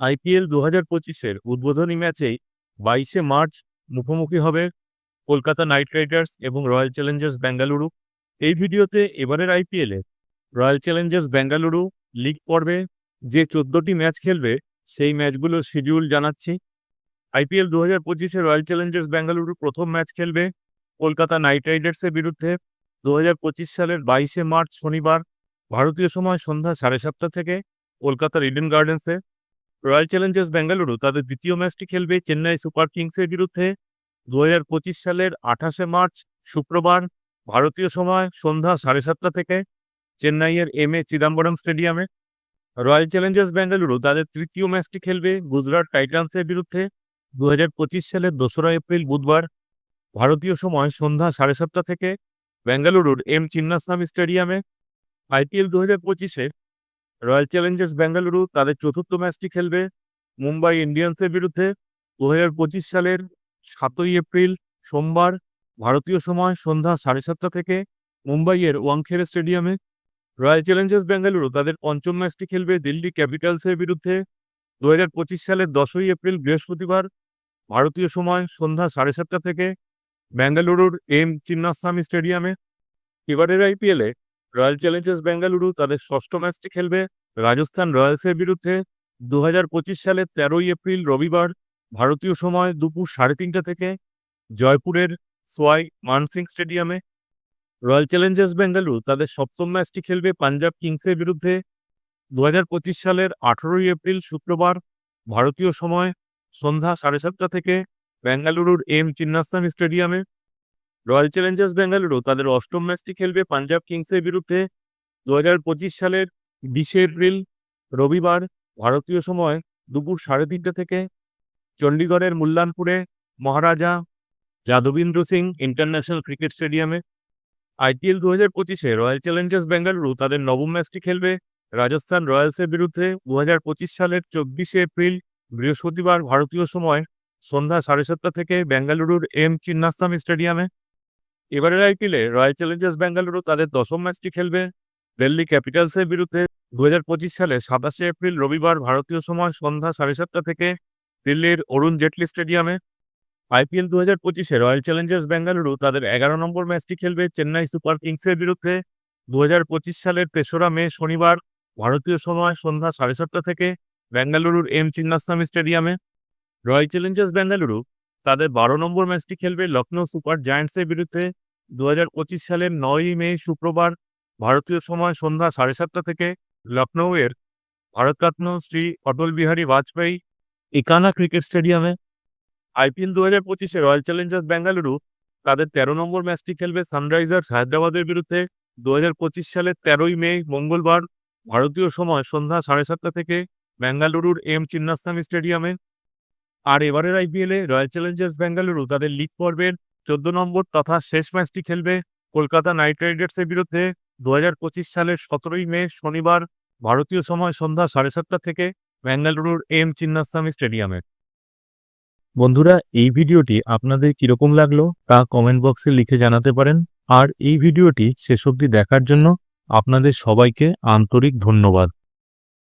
IPL দু হাজার পঁচিশের উদ্বোধনী ম্যাচেই বাইশে মার্চ মুখোমুখি হবে কলকাতা নাইট রাইডার্স এবং রয়্যাল চ্যালেঞ্জার্স বেঙ্গালুরু। এই ভিডিওতে এবারের আইপিএলে রয়্যাল চ্যালেঞ্জার্স বেঙ্গালুরু লিগ পর্বে যে চোদ্দটি ম্যাচ খেলবে, সেই ম্যাচগুলোর শিডিউল জানাচ্ছি। আইপিএল দু হাজার পঁচিশে রয়্যাল চ্যালেঞ্জার্স বেঙ্গালুরু প্রথম ম্যাচ খেলবে কলকাতা নাইট রাইডার্সের বিরুদ্ধে। দু হাজার পঁচিশ সালের বাইশে মার্চ শনিবার, ভারতীয় সময় সন্ধ্যা সাড়ে সাতটা থেকে কলকাতার ইডেন গার্ডেন্সে রয়্যাল চ্যালেঞ্জার্স বেঙ্গালুরু তাদের দ্বিতীয় ম্যাচটি খেলবে চেন্নাই সুপার কিংসের বিরুদ্ধে। দু হাজার পঁচিশ সালের আঠাশে মার্চ, শুক্রবার, ভারতীয় সময় সন্ধ্যা সাড়ে সাতটা থেকে চেন্নাইয়ের এম এ চিদাম্বরম স্টেডিয়ামে। রয়্যাল চ্যালেঞ্জার্স বেঙ্গালুরু তাদের তৃতীয় ম্যাচটি খেলবে গুজরাট টাইটান্সের বিরুদ্ধে। দু হাজার পঁচিশ সালের দোসরা এপ্রিল, বুধবার, ভারতীয় সময় সন্ধ্যা সাড়ে সাতটা থেকে বেঙ্গালুরুর এম চিন্নাস্বামী স্টেডিয়ামে। আইপিএল দু হাজার পঁচিশে রয়্যাল চ্যালেঞ্জার্স বেঙ্গালুরু তাদের চতুর্থ ম্যাচটি খেলবে মুম্বাই ইন্ডিয়ান্সের বিরুদ্ধে দু হাজার পঁচিশ সালের সাতই এপ্রিল সোমবার ভারতীয় সময় সন্ধ্যা সাড়ে সাতটা থেকে মুম্বাইয়ের ওয়াংখেড়ে স্টেডিয়ামে রয়্যাল চ্যালেঞ্জার্স বেঙ্গালুরু তাদের পঞ্চম ম্যাচটি খেলবে দিল্লি ক্যাপিটালসের বিরুদ্ধে দু হাজার পঁচিশ সালের দশই এপ্রিল বৃহস্পতিবার ভারতীয় সময় সন্ধ্যা সাড়ে সাতটা থেকে বেঙ্গালুরুর এম চিন্নাস্বামী স্টেডিয়ামে এবারের আইপিএলে রয়্যাল চ্যালেঞ্জার্স বেঙ্গালুরু তাদের ষষ্ঠ ম্যাচটি খেলবে। রাজস্থান রয়্যালসের বিরুদ্ধে দু হাজার পঁচিশ সালের তেরোই এপ্রিল রবিবার ভারতীয় সময় দুপুর সাড়ে তিনটা থেকে জয়পুরের সোয়াই মানসিং স্টেডিয়ামে। রয়্যাল চ্যালেঞ্জার্স বেঙ্গালুরু তাদের সপ্তম ম্যাচটি খেলবে পাঞ্জাব কিংসের বিরুদ্ধে। দু হাজার পঁচিশ সালের আঠেরোই এপ্রিল শুক্রবার ভারতীয় সময় সন্ধ্যা সাড়ে সাতটা থেকে বেঙ্গালুরুর এম চিন্নাস্বামী স্টেডিয়ামে রয়্যাল চ্যালেঞ্জার্স বেঙ্গালুরু তাদের অষ্টম ম্যাচটি খেলবে পাঞ্জাব কিংসের বিরুদ্ধে। দু হাজার পঁচিশ সালের বিশে এপ্রিল রবিবার ভারতীয় সময় দুপুর সাড়ে তিনটে থেকে চণ্ডীগড়ের মুল্লানপুরে মহারাজা যাদবীন্দ্র সিং ইন্টারন্যাশনাল ক্রিকেট স্টেডিয়ামে। আইপিএল দু হাজার পঁচিশে রয়্যাল চ্যালেঞ্জার্স বেঙ্গালুরু তাদের নবম ম্যাচটি খেলবে রাজস্থান রয়্যালসের বিরুদ্ধে। দু হাজার পঁচিশ সালের চব্বিশে এপ্রিল বৃহস্পতিবার ভারতীয় সময় সন্ধ্যা সাড়ে সাতটা থেকে বেঙ্গালুরুর এম চিন্নাস্বামী স্টেডিয়ামে। এবারের আইপিএলে রয়্যাল চ্যালেঞ্জার্স বেঙ্গালুরু তাদের দশম ম্যাচটি খেলবে। দিল্লি ক্যাপিটালসের বিরুদ্ধে দু হাজার পঁচিশ সালে সাতাশে এপ্রিল রবিবার ভারতীয় সময় সন্ধ্যা সাড়ে সাতটা থেকে দিল্লির অরুণ জেটলি স্টেডিয়ামে। আইপিএল দু হাজার পঁচিশে রয়্যাল চ্যালেঞ্জার্স বেঙ্গালুরু তাদের এগারো নম্বর ম্যাচটি খেলবে চেন্নাই সুপার কিংসের বিরুদ্ধে। দু হাজার পঁচিশ সালের তেসরা মে শনিবার ভারতীয় সময় সন্ধ্যা সাড়ে সাতটা থেকে বেঙ্গালুরুর এম চিন্নাস্বামী স্টেডিয়ামে রয়্যাল চ্যালেঞ্জার্স বেঙ্গালুরু তাদের বারো নম্বর ম্যাচটি খেলবে লখনৌ সুপার জায়ান্টসের বিরুদ্ধে। দু হাজার পঁচিশ সালের নয়ই মে শুক্রবার ভারতীয় সময় সন্ধ্যা সাড়ে সাতটা থেকে লখনৌয়ের ভারতরত্ন শ্রী অটল বিহারী বাজপেয়ী ইকানা ক্রিকেট স্টেডিয়ামে। আইপিএল দু হাজার পঁচিশে রয়্যাল চ্যালেঞ্জার্স বেঙ্গালুরু তাদের তেরো নম্বর ম্যাচটি খেলবে সানরাইজার্স হায়দ্রাবাদের বিরুদ্ধে। দু হাজার পঁচিশ সালের তেরোই মে মঙ্গলবার ভারতীয় সময় সন্ধ্যা সাড়ে সাতটা থেকে বেঙ্গালুরুর এম চিন্নাস্বামী স্টেডিয়ামে আর এবারের আইপিএলে রয়্যাল চ্যালেঞ্জার্স বেঙ্গালুরু তাদের লিগ পর্বের চোদ্দ নম্বর তথা শেষ ম্যাচটি খেলবে কলকাতা নাইট রাইডার্সের বিরুদ্ধে দু হাজার পঁচিশ সালের সতেরোই মে শনিবার ভারতীয় সময় সন্ধ্যা সাড়ে সাতটা থেকে বেঙ্গালুরুর এম চিন্নাস্বামী স্টেডিয়ামে। বন্ধুরা, এই ভিডিওটি আপনাদের কীরকম লাগল তা কমেন্ট বক্সে লিখে জানাতে পারেন। আর এই ভিডিওটি শেষ অবধি দেখার জন্য আপনাদের সবাইকে আন্তরিক ধন্যবাদ।